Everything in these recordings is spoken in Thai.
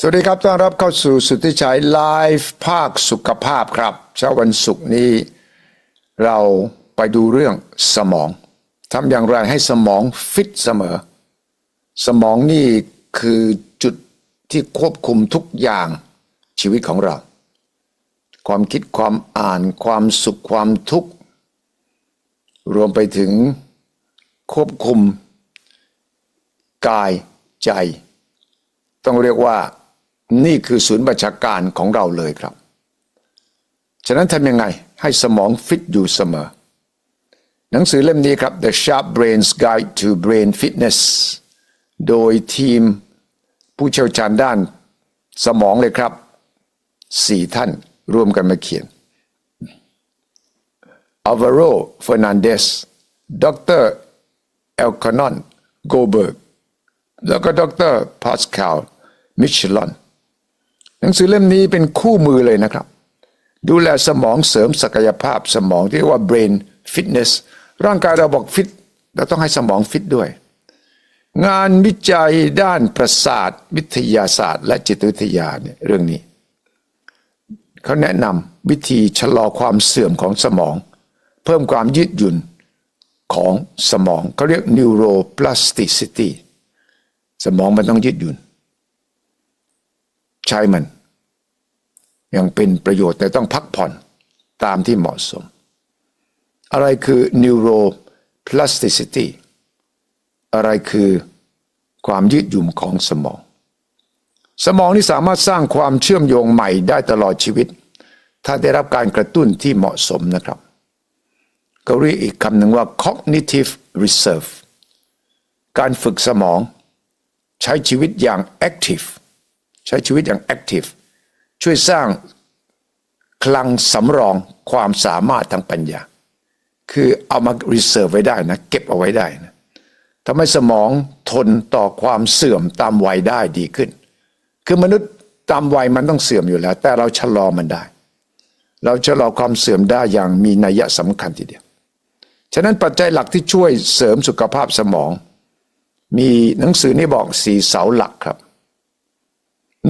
สวัสดีครับ ต้อนรับเข้าสู่สุทธิชัยไลฟ์ภาคสุขภาพครับ เช้าวันศุกร์นี้ เราไปดูเรื่องสมองทำอย่างไรให้สมองฟิตเสมอ สมองนี่คือจุดที่ควบคุมทุกอย่างชีวิตของเรา ความคิดความอ่านความสุขความทุกข์ รวมไปถึงควบคุม กายใจ ต้องเรียกว่า นี่คือศูนย์บัญชาการของเราเลยครับ ฉะนั้นทำยังไงให้สมองฟิตอยู่เสมอ หนังสือเล่มนี้ครับ The Sharp Brain's Guide to Brain Fitness โดยทีมผู้เชี่ยวชาญด้านสมองเลยครับสี่ท่านร่วมกันมาเขียน Alvaro Fernandez ดร Elkanon Goldberg แล้วก็ดร Pascal Michelon หนังสือเล่มนี้เป็นคู่มือเลยนะครับ ดูแลสมองเสริมศักยภาพสมองที่เรียกว่า brain fitness ร่างกายเราบอกฟิตเราต้องให้สมองฟิตด้วย งานวิจัยด้านประสาท วิทยาศาสตร์ และจิตวิทยาเนี่ยเรื่องนี้ เขาแนะนำวิธีชะลอความเสื่อมของสมอง เพิ่มความยืดหยุ่นของสมองเขาเรียก neuroplasticity สมองมันต้องยืดหยุ่น ใช้มันยังเป็นประโยชน์แต่ต้องพักผ่อนตามที่เหมาะสม อะไรคือ neuroplasticity อะไรคือความยืดหยุ่นของสมอง สมองนี่สามารถสร้างความเชื่อมโยงใหม่ได้ตลอดชีวิต ถ้าได้รับการกระตุ้นที่เหมาะสมนะครับก็เรียกอีกคำหนึ่งว่า cognitive reserve การฝึกสมอง ใช้ชีวิตอย่าง active ใช้ชีวิตอย่าง active ช่วยสร้างคลังสำรองความสามารถทางปัญญา คือเอามา reserve ไว้ได้นะ เก็บเอาไว้ได้นะทำให้สมองทนต่อความเสื่อมตามวัยได้ดีขึ้น คือมนุษย์ตามวัยมันต้องเสื่อมอยู่แล้ว แต่เราชะลอมันได้ เราชะลอความเสื่อมได้อย่างมีนัยสำคัญทีเดียว ฉะนั้นปัจจัยหลักที่ช่วยเสริมสุขภาพสมอง มีหนังสือนี่บอกสี่เสาหลักครับ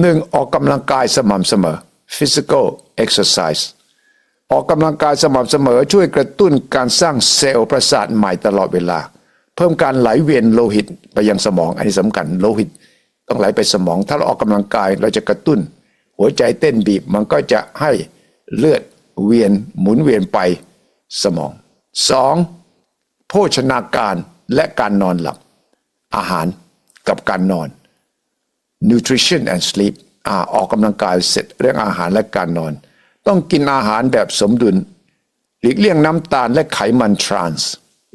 หนึ่งออกกำลังกายสม่ำเสมอ physical exercise ออกกำลังกายสม่ำเสมอช่วยกระตุ้นการสร้างเซลล์ประสาทใหม่ตลอดเวลา เพิ่มการไหลเวียนโลหิตไปยังสมองอันนี้สำคัญโลหิต ต้องไหลไปสมอง ถ้าเราออกกำลังกายเราจะกระตุ้น หัวใจเต้นบีบมันก็จะให้เลือดเวียนหมุนเวียนไปสมองสองโภชนาการและการนอนหลับ อาหารกับการนอน nutrition and sleep อ่าออกกำลังกายเสร็จเรื่องอาหารและการนอน ต้องกินอาหารแบบสมดุล หลีกเลี่ยงน้ำตาลและไขมันทรานส์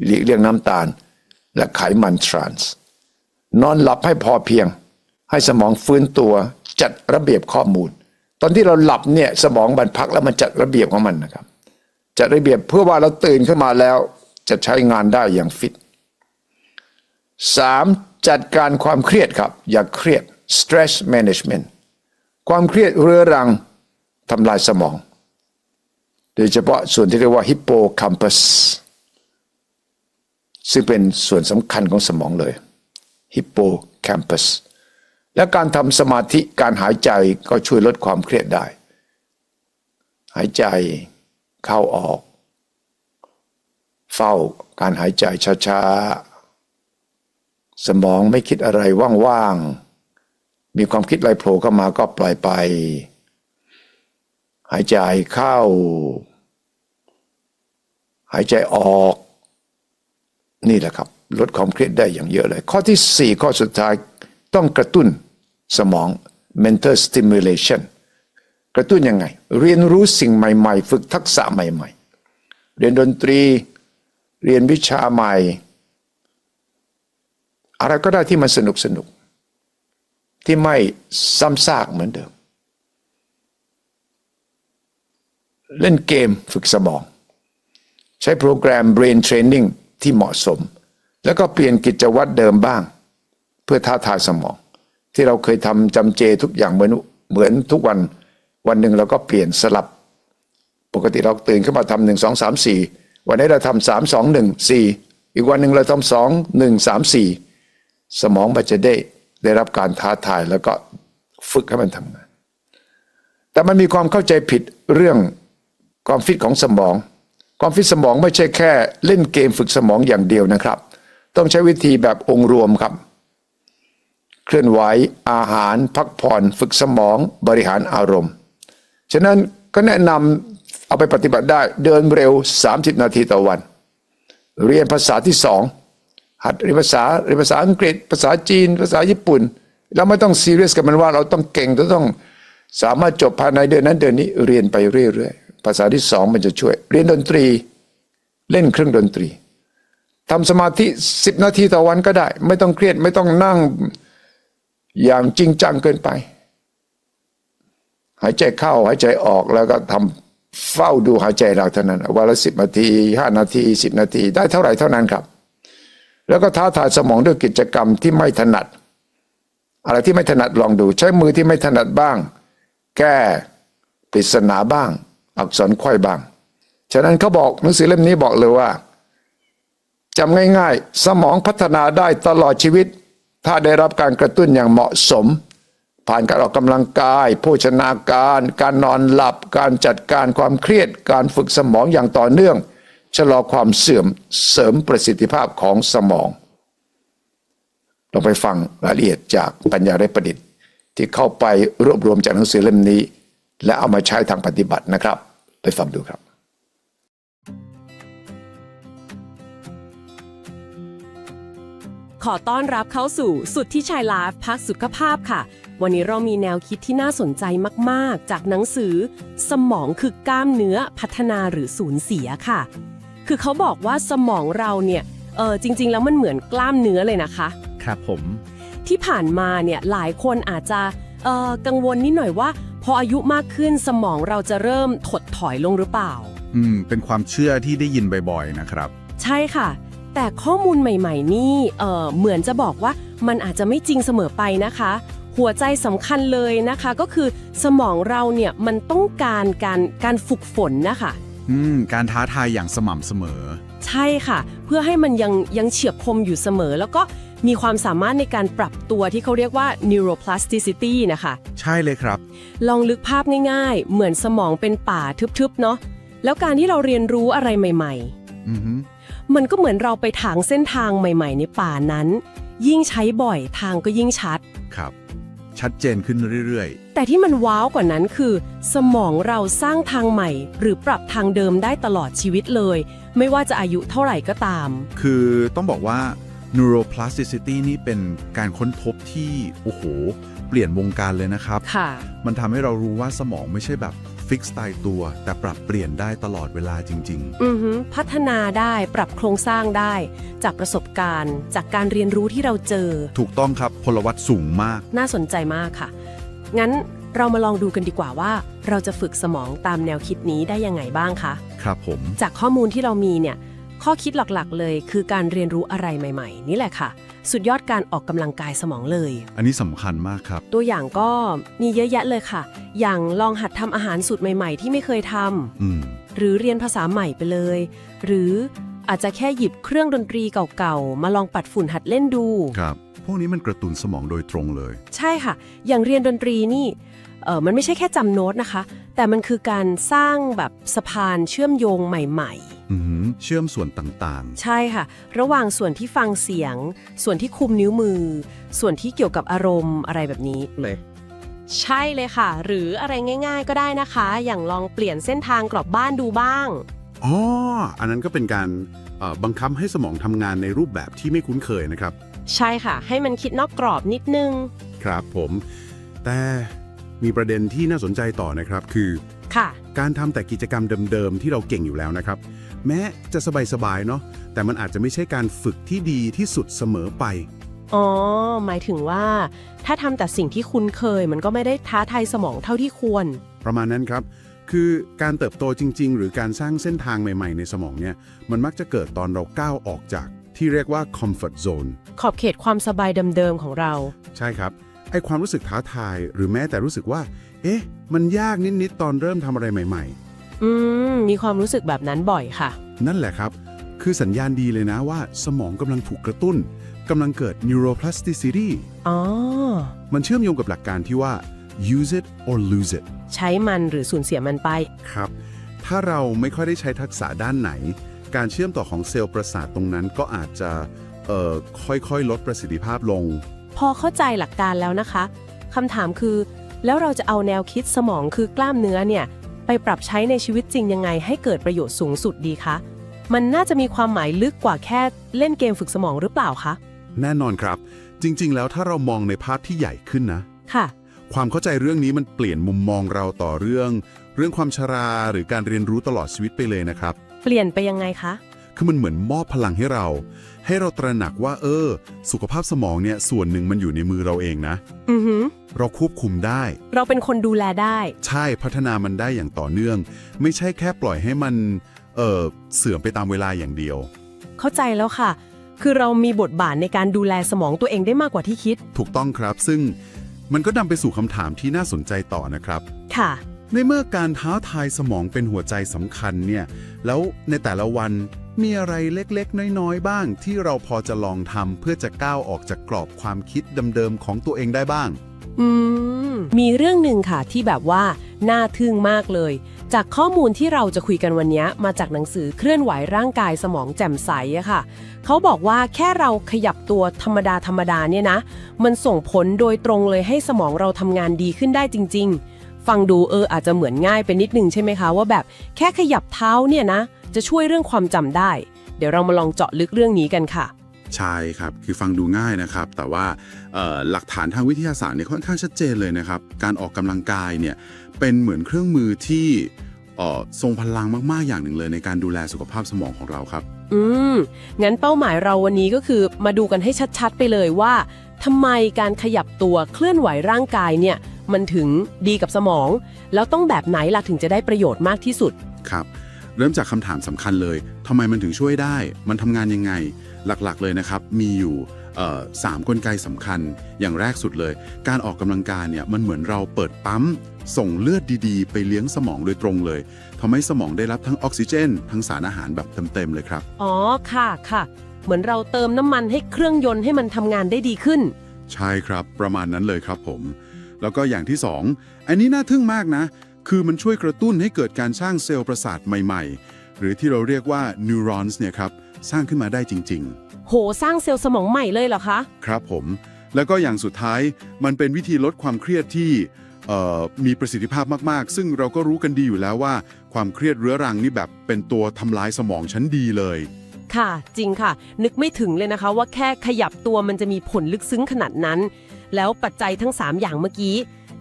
หลีกเลี่ยงน้ำตาล และไขมันทรานส์นอนหลับให้พอเพียง ให้สมองฟื้นตัวจัดระเบียบข้อมูล ตอนที่เราหลับเนี่ยสมองมันพักแล้วมันจัดระเบียบของมันนะครับ จัดระเบียบเพื่อว่าเราตื่นขึ้นมาแล้วจะใช้งานได้อย่างฟิตสามจัดการความเครียดครับ อย่าเครียด stress management ความเครียดเรื้อรังทำลายสมอง โดยเฉพาะส่วนที่เรียกว่า hippocampus ซึ่งเป็นส่วนสำคัญของสมองเลย hippocampus และการทำสมาธิการหายใจก็ช่วยลดความเครียดได้ หายใจเข้าออก เฝ้าการหายใจช้าๆ สมองไม่คิดอะไรว่างๆ มีความคิดอะไรโผล่เข้ามาก็ปล่อยไป หายใจเข้า หายใจออก นี่แหละครับ ลดความเครียดได้อย่างเยอะเลย ข้อที่สี่ข้อสุดท้ายต้องกระตุ้นสมอง mental stimulation กระตุ้นยังไง เรียนรู้สิ่งใหม่ๆ ฝึกทักษะใหม่ ๆ เรียนดนตรี เรียนวิชาใหม่ อะไรก็ได้ที่มันสนุกสนุก ที่ไม่ซ้ำซากเหมือนเดิม เล่นเกมฝึกสมอง ใช้โปรแกรม Brain Training ที่เหมาะสม แล้วก็เปลี่ยนกิจวัตรเดิมบ้าง เพื่อท้าทายสมอง ที่เราเคยทำจำเจทุกอย่างเหมือนเหมือนทุกวันวันหนึ่งเราก็เปลี่ยนสลับ ปกติเราตื่นขึ้นมาทำหนึ่งสองสามสี่วันนี้เราทำสามสองหนึ่งสี่อีกวันหนึ่งเราทำสองหนึ่งสามสี่สมองมันจะได้ ได้รับการท้าทายแล้วก็ฝึกให้มันทำงาน แต่มันมีความเข้าใจผิดเรื่องความฟิตของสมอง ความฟิตสมองไม่ใช่แค่เล่นเกมฝึกสมองอย่างเดียวนะครับ ต้องใช้วิธีแบบองค์รวมครับ เคลื่อนไหวอาหาร พักผ่อน ฝึกสมองบริหารอารมณ์ ฉะนั้นก็แนะนำเอาไปปฏิบัติได้เดินเร็ว 30 นาทีต่อวัน เรียนภาษาที่สอง หัดเรียนภาษาเรียนภาษาอังกฤษ ภาษาจีน ภาษาญี่ปุ่น เราไม่ต้องซีเรียสกับมันว่าเราต้องเก่งเราต้องสามารถจบภายในเดือนนั้นเดือนนี้เรียนไปเรื่อยๆภาษาที่สองมันจะช่วย เรียนดนตรี เล่นเครื่องดนตรีทำสมาธิสิบนาทีต่อวันก็ได้ ไม่ต้องเครียดไม่ต้องนั่งอย่างจริงจังเกินไป หายใจเข้าหายใจออกแล้วก็ทำเฝ้าดูหายใจเราเท่านั้นวันละสิบนาทีห้านาทีสิบนาทีได้เท่าไหร่เท่านั้นครับ แล้วก็ท้าทายสมองด้วยกิจกรรมที่ไม่ถนัด อะไรที่ไม่ถนัดลองดู ใช้มือที่ไม่ถนัดบ้าง แก้ปริศนาบ้าง อักษรไขว้บ้าง ฉะนั้นเขาบอกหนังสือเล่มนี้บอกเลยว่าจำง่ายๆ สมองพัฒนาได้ตลอดชีวิต ถ้าได้รับการกระตุ้นอย่างเหมาะสม ผ่านการออกกำลังกาย โภชนาการ การนอนหลับ การจัดการความเครียด การฝึกสมองอย่างต่อเนื่อง ชะลอความเสื่อมเสริมประสิทธิภาพของสมองลองไปฟังรายละเอียดจากปัญญาได้ประดิษฐ์ ที่เข้าไปรวบรวมจากหนังสือเล่มนี้ และเอามาใช้ทางปฏิบัตินะครับ ไปฟังดูครับ ขอต้อนรับเข้าสู่สุดที่ชายไลฟ์พักสุขภาพค่ะ วันนี้เรามีแนวคิดที่น่าสนใจมาก ๆ จากหนังสือ สมองคือกล้ามเนื้อพัฒนาหรือสูญเสียค่ะ คือเขาบอกว่าสมองเราเนี่ยเออจริง ๆ แล้วมันเหมือนกล้ามเนื้อเลยนะคะ ครับผม ที่ผ่านมาเนี่ยหลายคนอาจจะเอ่อกังวลนิดหน่อยว่า พออายุมากขึ้นสมองเราจะเริ่มถดถอยลงหรือเปล่า อืม เป็นความเชื่อที่ได้ยินบ่อยๆนะครับ ใช่ค่ะ แต่ข้อมูลใหม่ ๆ นี่เออเหมือนจะบอกว่ามันอาจจะไม่จริงเสมอไปนะคะ หัวใจสำคัญเลยนะคะ ก็คือสมองเราเนี่ยมันต้องการการการฝึกฝนนะคะ อืมการท้าทายอย่างสม่ำเสมอ ใช่ค่ะ เพื่อให้มันยังยังเฉียบคมอยู่เสมอ แล้วก็มีความสามารถในการปรับตัวที่เขาเรียกว่า neuroplasticity นะคะ ใช่เลยครับ ลองลึกภาพง่ายๆ เหมือนสมองเป็นป่าทึบๆ เนาะแล้วการที่เราเรียนรู้อะไรใหม่ อือฮึๆ มันก็เหมือนเราไปถางเส้นทางใหม่ ๆ ในป่านั้น ยิ่งใช้บ่อยทางก็ยิ่งชัด ครับ ชัดเจนขึ้นเรื่อยแต่ที่มันว้าวกว่านั้นคือ สมองเราสร้างทางใหม่ หรือปรับทางเดิมได้ตลอดชีวิตเลย ไม่ว่าจะอายุเท่าไหร่ก็ตามๆคือต้องบอกว่า neuroplasticity นี่เป็นการค้นพบที่ โอ้โห เปลี่ยนวงการเลยนะครับ ค่ะ มันทำให้เรารู้ว่าสมองไม่ใช่แบบ ฟิกซ์ตายตัว แต่ปรับเปลี่ยนได้ตลอดเวลาจริง อือฮึพัฒนาได้ปรับโครงสร้างได้ จากประสบการณ์ จากการเรียนรู้ที่เราเจอ ๆ ถูกต้องครับพลวัตสูงมาก น่าสนใจมากค่ะ งั้นเรามาลองดูกันดีกว่าว่า เราจะฝึกสมองตามแนวคิดนี้ได้ยังไงบ้างคะ ครับผม จากข้อมูลที่เรามีเนี่ย ข้อคิดหลักๆ เลยคือการเรียนรู้อะไรใหม่ ๆ นี่แหละค่ะ สุดยอดการออกกำลังกายสมองเลย อันนี้สำคัญมากครับ ตัวอย่างก็มีเยอะแยะเลยค่ะ อย่างลองหัดทำอาหารสูตรใหม่ ๆ ที่ไม่เคยทำ อืม หรือเรียนภาษาใหม่ไปเลย หรืออาจจะแค่หยิบเครื่องดนตรีเก่าๆ มาลองปัดฝุ่นหัดเล่นดู ครับ พวกนี้มันกระตุ้นสมองโดยตรงเลย ใช่ค่ะ อย่างเรียนดนตรีนี่ เออมันไม่ใช่แค่จำโน้ตนะคะ แต่มันคือการสร้างแบบสะพานเชื่อมโยงใหม่อือหือเชื่อมส่วนต่างๆใช่ค่ะ ระหว่างส่วนที่ฟังเสียง ส่วนที่คุมนิ้วมือ ส่วนที่เกี่ยวกับอารมณ์อะไรแบบนี้ ๆ เลย ใช่เลยค่ะ หรืออะไรง่าย ๆ ก็ได้นะคะ อย่างลองเปลี่ยนเส้นทางกลับบ้านดูบ้าง อ๋อ อันนั้นก็เป็นการเอ่อบังคับให้สมองทำงานในรูปแบบที่ไม่คุ้นเคยนะครับ ใช่ค่ะ ให้มันคิดนอกกรอบนิดนึง ครับผม แต่ มีประเด็นที่น่าสนใจต่อนะครับคือ ค่ะ การทำแต่กิจกรรมเดิมๆ ที่เราเก่งอยู่แล้วนะครับ แม้จะสบายๆเนาะแต่มันอาจจะไม่ใช่การฝึกที่ดีที่สุดเสมอไป อ๋อ หมายถึงว่า ถ้าทำแต่สิ่งที่คุ้นเคย มันก็ไม่ได้ท้าทายสมองเท่าที่ควร ประมาณนั้นครับ คือการเติบโตจริง ๆ หรือการสร้างเส้นทางใหม่ ๆ ในสมองเนี่ยมันมักจะเกิดตอนเราก้าวออกจาก ที่เรียกว่า comfort zone ขอบเขตความสบายเดิมๆของเรา ใช่ครับ ไอความรู้สึกท้าทาย หรือแม้แต่รู้สึกว่า เอ๊ะ มันยากนิดๆตอนเริ่มทำอะไรใหม่อืม มีความรู้สึกแบบนั้นบ่อยค่ะๆนั่นแหละครับ คือสัญญาณดีเลยนะว่า สมองกำลังถูกกระตุ้นกำลังเกิด neuroplasticity อ๋อ มันเชื่อมโยงกับหลักการที่ว่า use it or lose it ใช้มันหรือสูญเสียมันไป ครับ ถ้าเราไม่ค่อยได้ใช้ทักษะด้านไหน การเชื่อมต่อของเซลล์ประสาทตรงนั้นก็อาจจะ เอ่อ ค่อยๆ ลดประสิทธิภาพลง พอเข้าใจหลักการแล้วนะคะคำถามคือ แล้วเราจะเอาแนวคิดสมองคือกล้ามเนื้อเนี่ยไปปรับใช้ในชีวิตจริงยังไงให้เกิดประโยชน์สูงสุดดีคะมันน่าจะมีความหมายลึกกว่าแค่เล่นเกมฝึกสมองหรือเปล่าคะแน่นอนครับ จริง ๆ แล้วถ้าเรามองในภาพที่ใหญ่ขึ้นนะ ค่ะ ความเข้าใจเรื่องนี้มันเปลี่ยนมุมมองเราต่อเรื่อง เรื่องความชราหรือการเรียนรู้ตลอดชีวิตไปเลยนะครับ เปลี่ยนไปยังไงคะ คือมันเหมือนมอบพลังให้เรา ให้เราตระหนักว่า เออ สุขภาพสมองเนี่ยส่วนหนึ่งมันอยู่ในมือเราเองนะ อือหือเราควบคุมได้ เราเป็นคนดูแลได้ ใช่พัฒนามันได้อย่างต่อเนื่อง ไม่ใช่แค่ปล่อยให้มันเออเสื่อมไปตามเวลาอย่างเดียว เข้าใจแล้วค่ะ คือเรามีบทบาทในการดูแลสมองตัวเองได้มากกว่าที่คิด ถูกต้องครับซึ่งมันก็นำไปสู่คำถามที่น่าสนใจต่อนะครับ ค่ะ ในเมื่อการท้าทายสมองเป็นหัวใจสำคัญเนี่ย แล้วในแต่ละวัน มีอะไรเล็กๆ น้อยๆ บ้างที่เราพอจะลองทำเพื่อจะก้าวออกจากกรอบความคิดเดิมๆ ของตัวเองได้บ้าง อืม มีเรื่องหนึ่งค่ะที่แบบว่า น่าทึ่งมากเลย จากข้อมูลที่เราจะคุยกันวันนี้มาจากหนังสือเคลื่อนไหวร่างกายสมองแจ่มใสอะค่ะ เขาบอกว่าแค่เราขยับตัวธรรมดาธรรมดาเนี่ยนะ มันส่งผลโดยตรงเลยให้สมองเราทำงานดีขึ้นได้จริง ๆ ฟังดูเอออาจจะเหมือนง่ายไปนิดนึงใช่ไหมคะว่าแบบแค่ขยับเท้าเนี่ยนะ จะช่วยเรื่องความจำได้ เดี๋ยวเรามาลองเจาะลึกเรื่องนี้กันค่ะ ใช่ครับ คือฟังดูง่ายนะครับ แต่ว่าเอ่อหลักฐานทางวิทยาศาสตร์เนี่ยค่อนข้างชัดเจนเลยนะครับ การออกกำลังกายเนี่ยเป็นเหมือนเครื่องมือที่เอ่อทรงพลังมากๆอย่างหนึ่งเลยในการดูแลสุขภาพสมองของเราครับ อืม งั้นเป้าหมายเราวันนี้ก็คือมาดูกันให้ชัดๆ ไปเลยว่าทำไมการขยับตัวเคลื่อนไหวร่างกายเนี่ยมันถึงดีกับสมอง แล้วต้องแบบไหนล่ะถึงจะได้ประโยชน์มากที่สุด ครับ เริ่มจากคำถามสำคัญเลยทำไมมันถึงช่วยได้ มันทำงานยังไง หลักๆเลยนะครับ มีอยู่เอ่อสามกลไกสำคัญ อย่างแรกสุดเลย การออกกำลังกายเนี่ยมันเหมือนเราเปิดปั๊ม ส่งเลือดดีๆ ไปเลี้ยงสมองโดยตรงเลยทำให้สมองได้รับทั้งออกซิเจน ทั้งสารอาหารแบบเต็มๆเลยครับ อ๋อค่ะค่ะ เหมือนเราเติมน้ำมันให้เครื่องยนต์ให้มันทำงานได้ดีขึ้น ใช่ครับ ประมาณนั้นเลยครับผม แล้วก็อย่างที่สองอันนี้น่าทึ่งมากนะ คือมันช่วยกระตุ้นให้เกิดการสร้างเซลล์ประสาทใหม่ๆ หรือที่เราเรียกว่า neurons เนี่ยครับ สร้างขึ้นมาได้จริง โห สร้างเซลล์สมองใหม่เลยเหรอคะ ๆ ครับผม แล้วก็อย่างสุดท้ายมันเป็นวิธีลดความเครียดที่เอ่อมีประสิทธิภาพมากๆ ซึ่งเราก็รู้กันดีอยู่แล้วว่า ความเครียดเรื้อรังนี่แบบเป็นตัวทำลายสมองชั้นดีเลย ค่ะ จริงค่ะ นึกไม่ถึงเลยนะคะ ว่าแค่ขยับตัวมันจะมีผลลึกซึ้งขนาดนั้น แล้วปัจจัยทั้ง 3 อย่างเมื่อกี้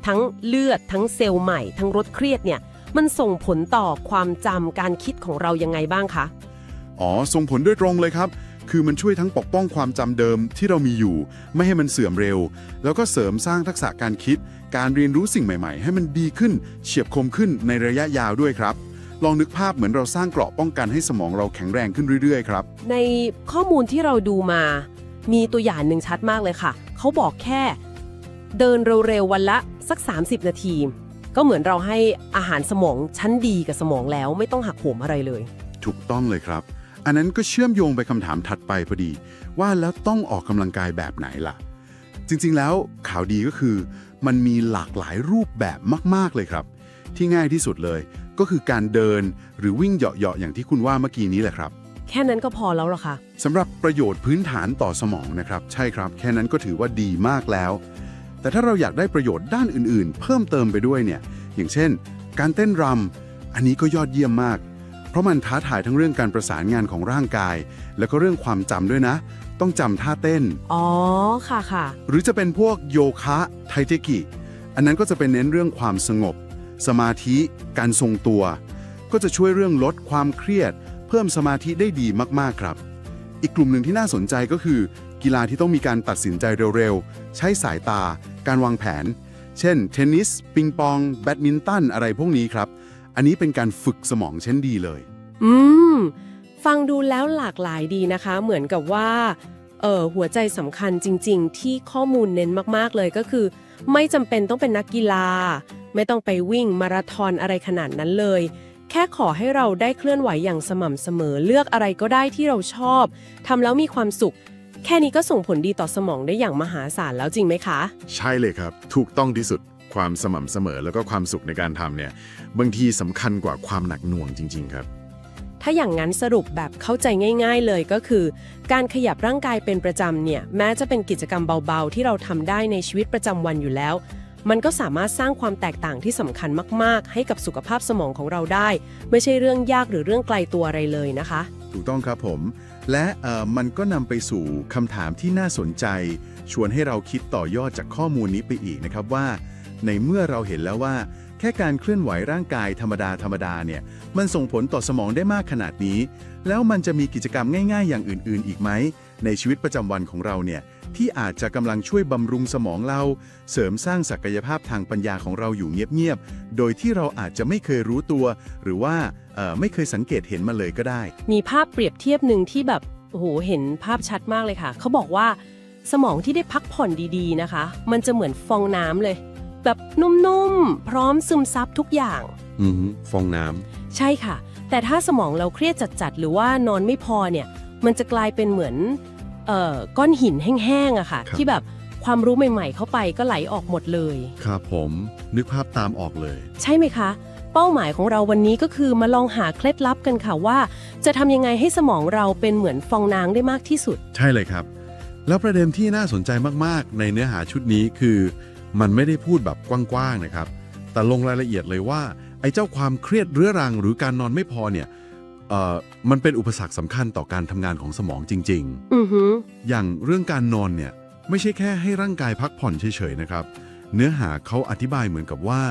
ทั้งเลือด ทั้งเซลล์ใหม่ ทั้งลดเครียดเนี่ย มันส่งผลต่อความจำการคิดของเรายังไงบ้างคะ อ๋อ ส่งผลโดยตรงเลยครับ คือมันช่วยทั้งปกป้องความจำเดิมที่เรามีอยู่ ไม่ให้มันเสื่อมเร็ว แล้วก็เสริมสร้างทักษะการคิด การเรียนรู้สิ่งใหม่ๆ ให้มันดีขึ้น เฉียบคมขึ้นในระยะยาวด้วยครับลองนึกภาพเหมือนเราสร้างเกราะป้องกันให้สมองเราแข็งแรงขึ้นเรื่อยๆครับ ในข้อมูลที่เราดูมา มีตัวอย่างหนึ่งชัดมากเลยค่ะ เขาบอกแค่ เดินเร็วๆวันละสัก 30 นาที ก็เหมือนเราให้อาหารสมองชั้นดีกับสมองแล้วไม่ต้องหักโหมอะไรเลย ถูกต้องเลยครับ อันนั้นก็เชื่อมโยงไปคำถามถัดไปพอดี ว่าแล้วต้องออกกำลังกายแบบไหนล่ะ จริงๆแล้วข่าวดีก็คือ มันมีหลากหลายรูปแบบมากๆเลยครับ ที่ง่ายที่สุดเลย ก็คือการเดินหรือวิ่งเหาะๆอย่างที่คุณว่าเมื่อกี้นี้แหละครับแค่นั้นก็พอแล้วเหรอคะสำหรับประโยชน์พื้นฐานต่อสมองนะครับ ใช่ครับ แค่นั้นก็ถือว่าดีมากแล้ว แต่ถ้าเราอยากได้ประโยชน์ด้านอื่นๆ เพิ่มเติมไปด้วยเนี่ย อย่างเช่น การเต้นรำ อันนี้ก็ยอดเยี่ยมมาก เพราะมันท้าทายทั้งเรื่องการประสานงานของร่างกาย แล้วก็เรื่องความจำด้วยนะ ต้องจำท่าเต้น อ๋อ ค่ะค่ะ หรือจะเป็นพวกโยคะไทเทกิ อันนั้นก็จะเป็นเน้นเรื่องความสงบ สมาธิ การทรงตัว ก็จะช่วยเรื่องลดความเครียด เพิ่มสมาธิได้ดีมากๆครับ อีกกลุ่มหนึ่งที่น่าสนใจก็คือ กีฬาที่ต้องมีการตัดสินใจเร็วๆ ใช้สายตา การวางแผน เช่น เทนนิส ปิงปอง แบดมินตัน อะไรพวกนี้ครับ อันนี้เป็นการฝึกสมองเช่นดีเลย อืม ฟังดูแล้วหลากหลายดีนะคะ เหมือนกับว่าเออหัวใจสำคัญจริง ๆ ที่ข้อมูลเน้นมากๆเลยก็คือ ไม่จำเป็นต้องเป็นนักกีฬา ไม่ต้องไปวิ่งมาราธอนอะไรขนาดนั้นเลย แค่ขอให้เราได้เคลื่อนไหวอย่างสม่ำเสมอเลือกอะไรก็ได้ที่เราชอบทำแล้วมีความสุข แค่นี้ก็ส่งผลดีต่อสมองได้อย่างมหาศาลแล้วจริงไหมคะ ใช่เลยครับ ถูกต้องที่สุดความสม่ำเสมอแล้วก็ความสุขในการทำเนี่ย บางทีสำคัญกว่าความหนักหน่วงจริง ๆ ครับ ถ้าอย่างนั้นสรุปแบบเข้าใจง่าย ๆ เลยก็คือ การขยับร่างกายเป็นประจำเนี่ย แม้จะเป็นกิจกรรมเบาๆ ที่เราทำได้ในชีวิตประจำวันอยู่แล้ว มันก็สามารถสร้างความแตกต่างที่สำคัญมากๆ ให้กับสุขภาพสมองของเราได้ ไม่ใช่เรื่องยากหรือเรื่องไกลตัวอะไรเลยนะคะ ถูกต้องครับผม และมันก็นำไปสู่คำถามที่น่าสนใจ ชวนให้เราคิดต่อยอดจากข้อมูลนี้ไปอีกนะครับว่า ในเมื่อเราเห็นแล้วว่า แค่การเคลื่อนไหวร่างกายธรรมดาธรรมดาเนี่ยมันส่งผลต่อสมองได้มากขนาดนี้ แล้วมันจะมีกิจกรรมง่าย ๆ อย่างอื่น ๆ อีกไหมในชีวิตประจำวันของเราเนี่ย ที่อาจจะกำลังช่วยบำรุงสมองเรา เสริมสร้างศักยภาพทางปัญญาของเราอยู่เงียบๆ โดยที่เราอาจจะไม่เคยรู้ตัว หรือว่าเอ่อไม่เคยสังเกตเห็นมาเลยก็ได้ มีภาพเปรียบเทียบหนึ่งที่แบบโอ้โหเห็นภาพชัดมากเลยค่ะ เขาบอกว่า สมองที่ได้พักผ่อนดีๆนะคะ มันจะเหมือนฟองน้ำเลย แบบนุ่มๆ พร้อมซึมซับทุกอย่างอือฟองน้ใช่ค่ะ แต่ถ้าสมองเราเครียดจัดๆ หรือว่านอนไม่พอเนี่ย มันจะกลายเป็นเหมือนเอ่อ ก้อนหินแห้งๆอะค่ะที่แบบความรู้ใหม่ๆ เข้าไปก็ไหลออกหมดเลยำครับผมนึกภาพตามออกเลย ใช่ไหมคะ เป้าหมายของเราวันนี้ก็คือมาลองหาเคล็ดลับกันค่ะว่า จะทำยังไงให้สมองเราเป็นเหมือนฟองน้ำได้มากที่สุด ใช่เลยครับ แล้วประเด็นที่น่าสนใจมากๆ ในเนื้อหาชุดนี้คือ มันไม่ได้พูดแบบกว้างๆนะครับ แต่ลงรายละเอียดเลยว่า ไอ้เจ้าความเครียดเรื้อรังหรือการนอนไม่พอเนี่ย เอ่อมันเป็นอุปสรรคสำคัญต่อการทำงานของสมองจริงอือหือๆอย่างเรื่องการนอนเนี่ยไม่ใช่แค่ให้ร่างกายพักผ่อนเฉยๆนะครับ เนื้อหาเขาอธิบายเหมือนกับว่า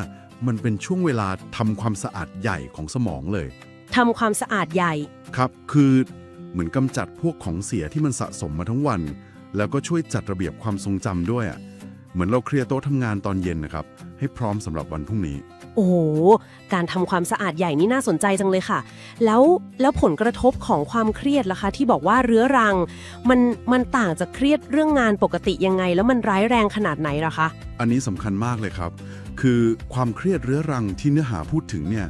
มันเป็นช่วงเวลาทำความสะอาดใหญ่ของสมองเลย ทำความสะอาดใหญ่ ครับ คือเหมือนกำจัดพวกของเสียที่มันสะสมมาทั้งวัน แล้วก็ช่วยจัดระเบียบความทรงจำด้วยอะเหมือนเราเคลียร์โต๊ะทำงานตอนเย็นนะครับ ให้พร้อมสำหรับวันพรุ่งนี้โอ้โห การทำความสะอาดใหญ่นี่น่าสนใจจังเลยค่ะ แล้วแล้วผลกระทบของความเครียดล่ะคะ ที่บอกว่าเรื้อรัง มันมันต่างจากเครียดเรื่องงานปกติยังไง แล้วมันร้ายแรงขนาดไหนล่ะคะ อันนี้สำคัญมากเลยครับ คือความเครียดเรื้อรังที่เนื้อหาพูดถึงเนี่ย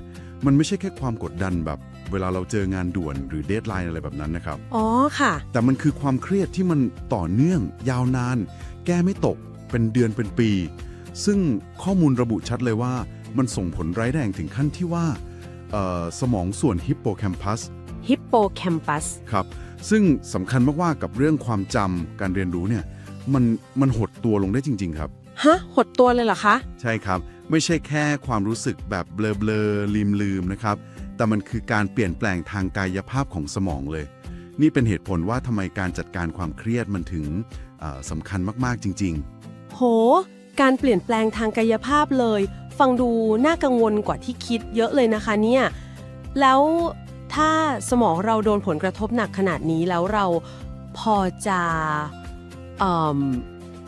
มันไม่ใช่แค่ความกดดันแบบ เวลาเราเจองานด่วนหรือเดทไลน์อะไรแบบนั้นนะครับ อ๋อค่ะ แต่มันคือความเครียดที่มันต่อเนื่อง ยาวนาน แก้ไม่ตก เป็นเดือนเป็นปี ซึ่งข้อมูลระบุชัดเลยว่า มันส่งผลร้ายแรงถึงขั้นที่ว่าเอ่อสมองส่วนฮิปโปแคมปัสฮิปโปแคมปัสครับ ซึ่งสำคัญมากๆกับเรื่องความจำการเรียนรู้เนี่ยมันมันหดตัวลงได้จริง ๆ ครับฮะหดตัวเลยเหรอคะ ใช่ครับ ไม่ใช่แค่ความรู้สึกแบบเบลอๆลืมลืมๆนะครับ แต่มันคือการเปลี่ยนแปลงทางกายภาพของสมองเลย นี่เป็นเหตุผลว่าทำไมการจัดการความเครียดมันถึงเอ่อสำคัญมากๆจริงโห การเปลี่ยนแปลงทางกายภาพเลย ฟังดูน่ากังวลกว่าที่คิดเยอะเลยนะคะเนี่ยแล้วถ้าสมองเราโดนผลกระทบหนักขนาดนี้แล้วเราพอจะเอิ่ม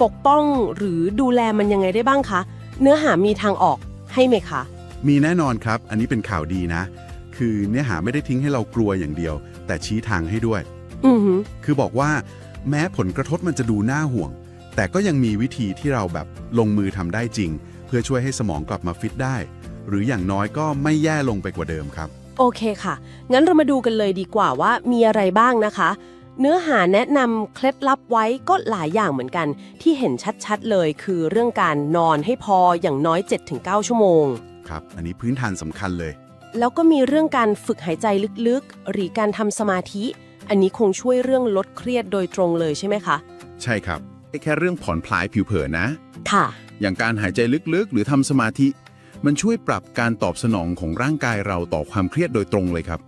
ปกป้องหรือดูแลมันยังไงได้บ้างคะ เนื้อหามีทางออกให้ไหมคะๆมีแน่นอนครับ อันนี้เป็นข่าวดีนะ คือเนื้อหาไม่ได้ทิ้งให้เรากลัวอย่างเดียว แต่ชี้ทางให้ด้วย อือหือคือบอกว่า แม้ผลกระทบมันจะดูน่าห่วง แต่ก็ยังมีวิธีที่เราแบบลงมือทำได้จริงเพื่อช่วยให้สมองกลับมาฟิตได้ หรืออย่างน้อยก็ไม่แย่ลงไปกว่าเดิมครับ โอเคค่ะ งั้นเรามาดูกันเลยดีกว่าว่ามีอะไรบ้างนะคะ เนื้อหาแนะนำเคล็ดลับไว้ก็หลายอย่างเหมือนกัน ที่เห็นชัดๆเลยคือเรื่องการนอนให้พออย่างน้อย 7-9 ชั่วโมง ครับ อันนี้พื้นฐานสำคัญเลย แล้วก็มีเรื่องการฝึกหายใจลึกๆ หรือการทำสมาธิ อันนี้คงช่วยเรื่องลดเครียดโดยตรงเลยใช่ไหมคะ ใช่ครับไอ้แค่เรื่องผ่อนคลายผิวเผินนะ ค่ะ อย่างการหายใจลึกๆ หรือทำสมาธิ มันช่วยปรับการตอบสนองของร่างกายเราต่อความเครียดโดยตรงเลยครับ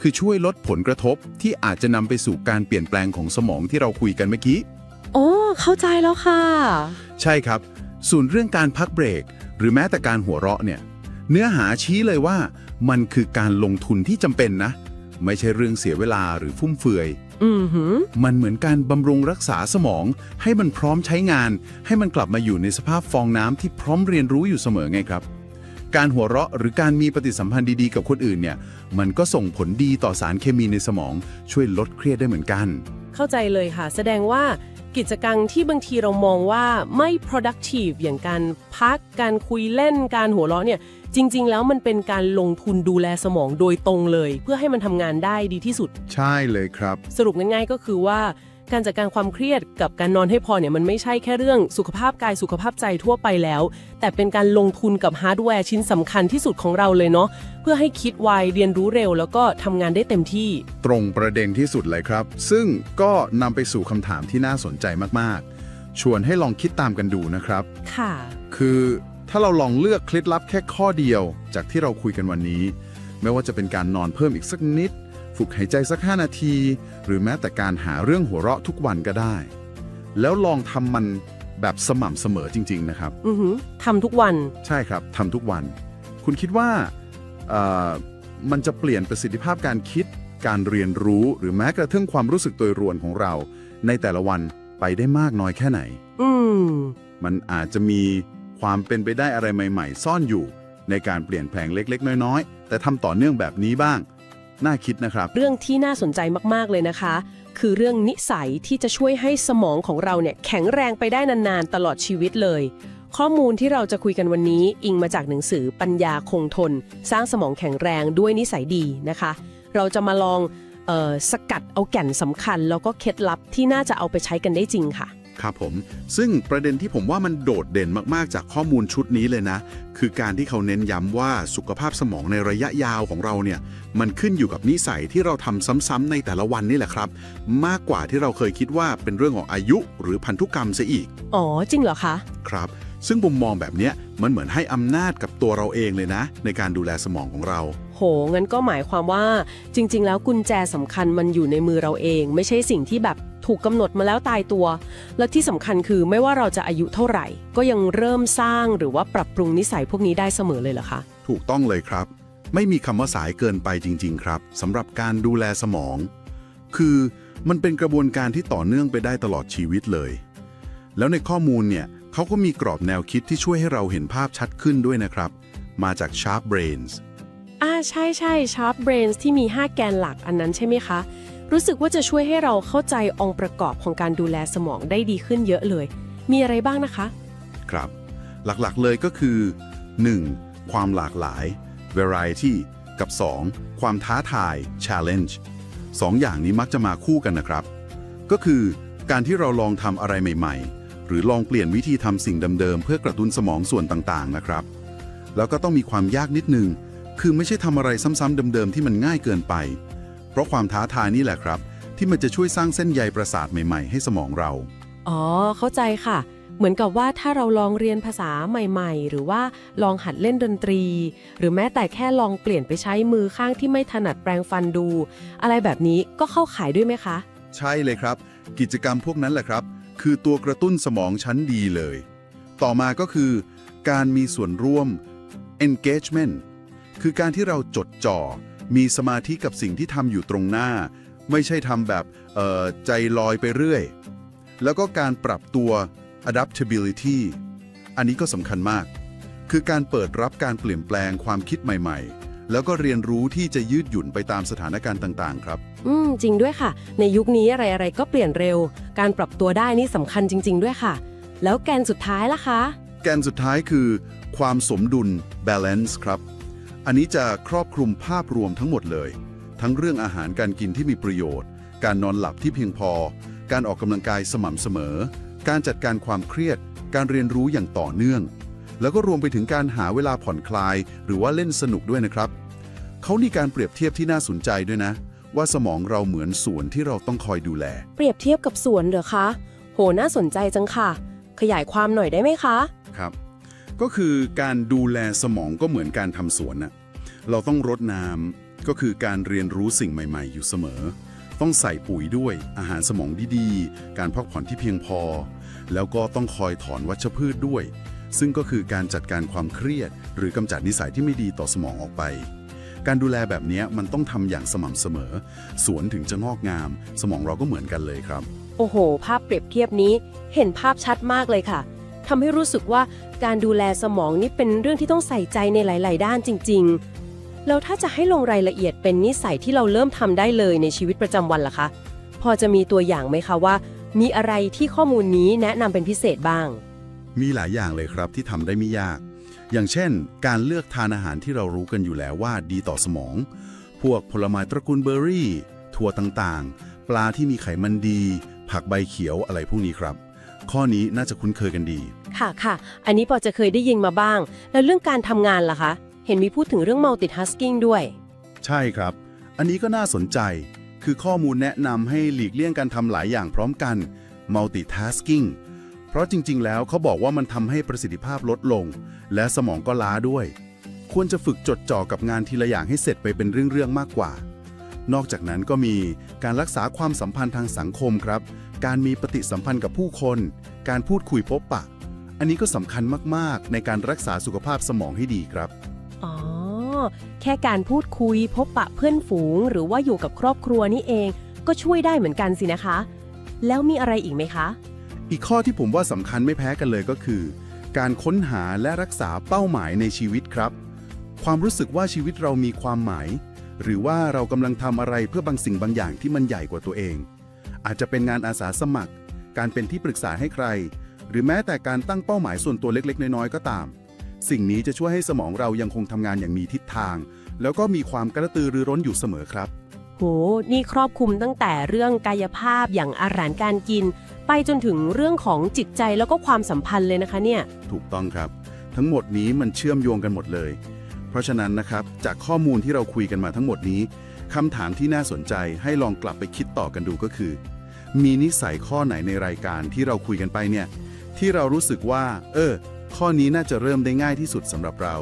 คือช่วยลดผลกระทบที่อาจจะนำไปสู่การเปลี่ยนแปลงของสมองที่เราคุยกันเมื่อกี้ โอ้ เข้าใจแล้วค่ะ ใช่ครับ ส่วนเรื่องการพักเบรก หรือแม้แต่การหัวเราะเนี่ย เนื้อหาชี้เลยว่า มันคือการลงทุนที่จำเป็นนะ ไม่ใช่เรื่องเสียเวลาหรือฟุ่มเฟือยอือหือ มันเหมือนการบำรุงรักษาสมอง ให้มันพร้อมใช้งาน ให้มันกลับมาอยู่ในสภาพฟองน้ำที่พร้อมเรียนรู้อยู่เสมอไงครับ การหัวเราะหรือการมีปฏิสัมพันธ์ดีๆกับคนอื่นเนี่ย มันก็ส่งผลดีต่อสารเคมีในสมอง ช่วยลดเครียดได้เหมือนกัน เข้าใจเลยค่ะ แสดงว่า กิจกรรมที่บางทีเรามองว่าไม่ productive อย่างการพัก การคุยเล่น การหัวเราะเนี่ย จริง ๆ แล้วมันเป็นการลงทุนดูแลสมองโดยตรงเลย เพื่อให้มันทำงานได้ดีที่สุด ใช่เลยครับ สรุปง่ายๆก็คือว่า การจัดการความเครียดกับการนอนให้พอเนี่ยมันไม่ใช่แค่เรื่องสุขภาพกายสุขภาพใจทั่วไปแล้ว แต่เป็นการลงทุนกับฮาร์ดแวร์ชิ้นสำคัญที่สุดของเราเลยเนาะเพื่อให้คิดไวเรียนรู้เร็ว แล้วก็ทำงานได้เต็มที่ ตรงประเด็นที่สุดเลยครับ ซึ่งก็นำไปสู่คำถามที่น่าสนใจมากๆ ชวนให้ลองคิดตามกันดูนะครับ ค่ะ คือถ้าเราลองเลือกเคล็ดลับแค่ข้อเดียว จากที่เราคุยกันวันนี้ ไม่ว่าจะเป็นการนอนเพิ่มอีกสักนิด ฝึกหายใจสัก 5 นาที หรือแม้แต่การหาเรื่องหัวเราะทุกวันก็ได้ แล้วลองทำมันแบบสม่ำเสมอจริง ๆ นะครับ อือหือทำทุกวัน ใช่ครับทำทุกวัน คุณคิดว่าเอ่อ มันจะเปลี่ยนประสิทธิภาพการคิด การเรียนรู้หรือแม้กระทั่งความรู้สึกโดยรวมของเรา ในแต่ละวันไปได้มากน้อยแค่ไหน อืมมันอาจจะมีความเป็นไปได้อะไรใหม่ ๆ ซ่อนอยู่ ในการเปลี่ยนแปลงเล็ก ๆ น้อยๆ แต่ทำต่อเนื่องแบบนี้บ้าง น่าคิดนะครับ เรื่องที่น่าสนใจมากๆเลยนะคะ คือเรื่องนิสัยที่จะช่วยให้สมองของเราเนี่ยแข็งแรงไปได้นานๆ ตลอดชีวิตเลย ข้อมูลที่เราจะคุยกันวันนี้อิงมาจากหนังสือปัญญาคงทน สร้างสมองแข็งแรงด้วยนิสัยดีนะคะ เราจะมาลองเออสกัดเอาแก่นสำคัญ แล้วก็เคล็ดลับที่น่าจะเอาไปใช้กันได้จริงค่ะครับผม ซึ่งประเด็นที่ผมว่ามันโดดเด่นมากๆ จากข้อมูลชุดนี้เลยนะ คือการที่เขาเน้นย้ำว่าสุขภาพสมองในระยะยาวของเราเนี่ย มันขึ้นอยู่กับนิสัยที่เราทำซ้ำๆในแต่ละวันนี่แหละครับ มากกว่าที่เราเคยคิดว่าเป็นเรื่องของอายุหรือพันธุกรรมซะอีก อ๋อ จริงเหรอคะ ครับ ซึ่งมุมมองแบบเนี้ยมันเหมือนให้อำนาจกับตัวเราเองเลยนะ ในการดูแลสมองของเรา โห งั้นก็หมายความว่าจริง ๆ แล้วกุญแจสำคัญมันอยู่ในมือเราเอง ไม่ใช่สิ่งที่แบบถูกกำหนดมาแล้วตายตัว และที่สำคัญคือไม่ว่าเราจะอายุเท่าไหร่ ก็ยังเริ่มสร้างหรือว่าปรับปรุงนิสัยพวกนี้ได้เสมอเลยเหรอคะ ถูกต้องเลยครับ ไม่มีคำว่าสายเกินไปจริง ๆ ครับสำหรับการดูแลสมอง คือมันเป็นกระบวนการที่ต่อเนื่องไปได้ตลอดชีวิตเลย แล้วในข้อมูลเนี่ย เขาก็มีกรอบแนวคิดที่ช่วยให้เราเห็นภาพชัดขึ้นด้วยนะครับ มาจาก Sharp Brains อ่าใช่ใช่ Sharp Brains ที่มี 5 แกนหลักอันนั้นใช่ไหมคะ รู้สึกว่าจะช่วยให้เราเข้าใจองค์ประกอบของการดูแลสมองได้ดีขึ้นเยอะเลย มีอะไรบ้างนะคะ ครับ หลักๆเลยก็คือ 1. ความหลากหลาย variety กับ 2. ความท้าทาย challenge สองอย่างนี้มักจะมาคู่กันนะครับ ก็คือการที่เราลองทำอะไรใหม่ ๆ หรือลองเปลี่ยนวิธีทำสิ่งเดิมๆเพื่อกระตุ้นสมองส่วนต่างๆนะครับ แล้วก็ต้องมีความยากนิดนึง คือไม่ใช่ทำอะไรซ้ำๆเดิมๆที่มันง่ายเกินไป เพราะความท้าทายนี่แหละครับ ที่มันจะช่วยสร้างเส้นใยประสาทใหม่ๆ ให้สมองเรา อ๋อ เข้าใจค่ะ เหมือนกับว่าถ้าเราลองเรียนภาษาใหม่ๆ หรือว่าลองหัดเล่นดนตรี หรือแม้แต่แค่ลองเปลี่ยนไปใช้มือข้างที่ไม่ถนัดแปรงฟันดู อะไรแบบนี้ก็เข้าขายด้วยไหมคะ ใช่เลยครับ กิจกรรมพวกนั้นแหละครับ คือตัวกระตุ้นสมองชั้นดีเลย ต่อมาก็คือ การมีส่วนร่วม engagement คือการที่เราจดจ่อ มีสมาธิกับสิ่งที่ทำอยู่ตรงหน้า ไม่ใช่ทำแบบเอ่อใจลอยไปเรื่อย แล้วก็การปรับตัว adaptability อันนี้ก็สำคัญมาก คือการเปิดรับการเปลี่ยนแปลงความคิดใหม่ ๆ แล้วก็เรียนรู้ที่จะยืดหยุ่นไปตามสถานการณ์ต่างๆ ครับ อืม จริงด้วยค่ะ ในยุคนี้อะไรๆก็เปลี่ยนเร็ว การปรับตัวได้นี่สำคัญจริง ๆ ด้วยค่ะ แล้วแกนสุดท้ายล่ะคะ แกนสุดท้ายคือ ความสมดุล balance ครับ อันนี้จะครอบคลุมภาพรวมทั้งหมดเลย ทั้งเรื่องอาหารการกินที่มีประโยชน์ การนอนหลับที่เพียงพอ การออกกำลังกายสม่ำเสมอ การจัดการความเครียด การเรียนรู้อย่างต่อเนื่อง แล้วก็รวมไปถึงการหาเวลาผ่อนคลาย หรือว่าเล่นสนุกด้วยนะครับ เขามีการเปรียบเทียบที่น่าสนใจด้วยนะ ว่าสมองเราเหมือนสวนที่เราต้องคอยดูแล เปรียบเทียบกับสวนเหรอคะ โหน่าสนใจจังค่ะ ขยายความหน่อยได้ไหมคะ ครับ ก็คือการดูแลสมองก็เหมือนการทำสวนน่ะเราต้องรดน้ำก็คือการเรียนรู้สิ่งใหม่ ๆ อยู่เสมอ ต้องใส่ปุ๋ยด้วยอาหารสมองดีๆ การพักผ่อนที่เพียงพอ แล้วก็ต้องคอยถอนวัชพืชด้วย ซึ่งก็คือการจัดการความเครียด หรือกำจัดนิสัยที่ไม่ดีต่อสมองออกไป การดูแลแบบนี้มันต้องทำอย่างสม่ำเสมอ สวนถึงจะงอกงาม สมองเราก็เหมือนกันเลยครับ โอ้โห ภาพเปรียบเทียบนี้เห็นภาพชัดมากเลยค่ะทำให้รู้สึกว่าการดูแลสมองนี่เป็นเรื่องที่ต้องใส่ใจในหลาย ๆ ด้านจริง ๆ แล้วถ้าจะให้ลงรายละเอียดเป็นนิสัยที่เราเริ่มทำได้เลยในชีวิตประจำวันล่ะคะ พอจะมีตัวอย่างไหมคะว่า มีอะไรที่ข้อมูลนี้แนะนำเป็นพิเศษบ้าง มีหลายอย่างเลยครับที่ทำได้ไม่ยาก อย่างเช่น การเลือกทานอาหารที่เรารู้กันอยู่แล้วว่าดีต่อสมอง พวกผลไม้ตระกูลเบอร์รี่ ถั่วต่างๆ ปลาที่มีไขมันดี ผักใบเขียวอะไรพวกนี้ครับ ข้อนี้น่าจะคุ้นเคยกันดี ค่ะค่ะ อันนี้พอจะเคยได้ยินมาบ้าง แล้วเรื่องการทำงานล่ะคะ เห็นมีพูดถึงเรื่อง multitasking ด้วย ใช่ครับ อันนี้ก็น่าสนใจ คือข้อมูลแนะนำให้หลีกเลี่ยงการทำหลายอย่างพร้อมกัน multitasking เพ ราะจริง ๆ แล้วเขาบอกว่ามันทำให้ประสิทธิภาพลดลง และสมองก็ล้าด้วย ควรจะฝึกจดจ่อกับงานทีละอย่างให้เสร็จไปเป็นเรื่องๆมากกว่า นอกจากนั้นก็มีการรักษาความสัมพันธ์ทางสังคมครับ การมีปฏิสัมพันธ์กับผู้คน การพูดคุยพบปะ อันนี้ก็สำคัญมากๆ ในการรักษาสุขภาพสมองให้ดีครับอ๋อแค่การพูดคุยพบปะเพื่อนฝูง หรือว่าอยู่กับครอบครัวนี่เอง ก็ช่วยได้เหมือนกันสินะคะ แล้วมีอะไรอีกไหมคะ อีกข้อที่ผมว่าสำคัญไม่แพ้กันเลยก็คือ การค้นหาและรักษาเป้าหมายในชีวิตครับ ความรู้สึกว่าชีวิตเรามีความหมาย หรือว่าเรากำลังทำอะไรเพื่อบางสิ่งบางอย่างที่มันใหญ่กว่าตัวเอง อาจจะเป็นงานอาสาสมัคร การเป็นที่ปรึกษาให้ใคร หรือแม้แต่การตั้งเป้าหมายส่วนตัวเล็ก ๆ น้อยๆก็ตาม สิ่งนี้จะช่วยให้สมองเรายังคงทำงานอย่างมีทิศทาง แล้วก็มีความกระตือรือร้นอยู่เสมอครับ โห นี่ครอบคลุมตั้งแต่เรื่องกายภาพอย่างอาหารการกิน ไปจนถึงเรื่องของจิตใจแล้วก็ความสัมพันธ์เลยนะคะเนี่ย ถูกต้องครับ ทั้งหมดนี้มันเชื่อมโยงกันหมดเลย เพราะฉะนั้นนะครับ จากข้อมูลที่เราคุยกันมาทั้งหมดนี้คำถามที่น่าสนใจให้ลองกลับไปคิดต่อกันดูก็คือ มีนิสัยข้อไหนในรายการที่เราคุยกันไปเนี่ย ที่เรารู้สึกว่า เออ ข้อนี้น่าจะเริ่มได้ง่ายที่สุดสำหรับเรา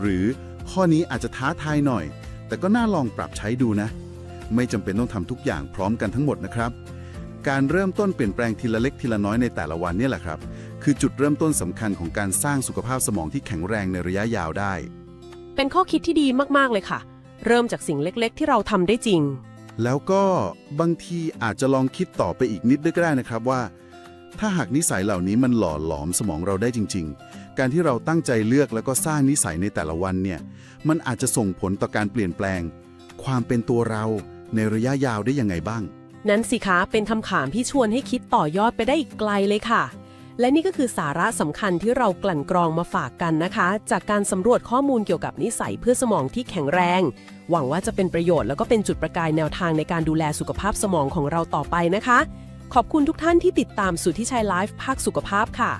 หรือข้อนี้อาจจะท้าทายหน่อย แต่ก็น่าลองปรับใช้ดูนะ ไม่จำเป็นต้องทำทุกอย่างพร้อมกันทั้งหมดนะครับ การเริ่มต้นเปลี่ยนแปลงทีละเล็กทีละน้อยในแต่ละวันเนี่ยแหละครับ คือจุดเริ่มต้นสำคัญของการสร้างสุขภาพสมองที่แข็งแรงในระยะยาวได้ เป็นข้อคิดที่ดีมากๆเลยค่ะ เริ่มจากสิ่งเล็กๆ ที่เราทำได้จริง แล้วก็บางทีอาจจะลองคิดต่อไปอีกนิดด้วยก็ได้นะครับว่า ถ้าหากนิสัยเหล่านี้มันหล่อหลอมสมองเราได้จริง ๆ การที่เราตั้งใจเลือกแล้วก็สร้างนิสัยในแต่ละวันเนี่ยมันอาจจะส่งผลต่อการเปลี่ยนแปลง ความเป็นตัวเราในระยะยาวได้ยังไงบ้าง นั้นสิคะเป็นคำถามที่ชวนให้คิดต่อยอดไปได้อีกไกลเลยค่ะ และนี่ก็คือสาระสำคัญที่เรากลั่นกรองมาฝากกันนะคะ จากการสำรวจข้อมูลเกี่ยวกับนิสัยเพื่อสมองที่แข็งแรง หวังว่าจะเป็นประโยชน์แล้วก็เป็นจุดประกายแนวทางในการดูแลสุขภาพสมองของเราต่อไปนะคะ ขอบคุณทุกท่านที่ติดตามสุทธิชัยไลฟ์ภาคสุขภาพค่ะ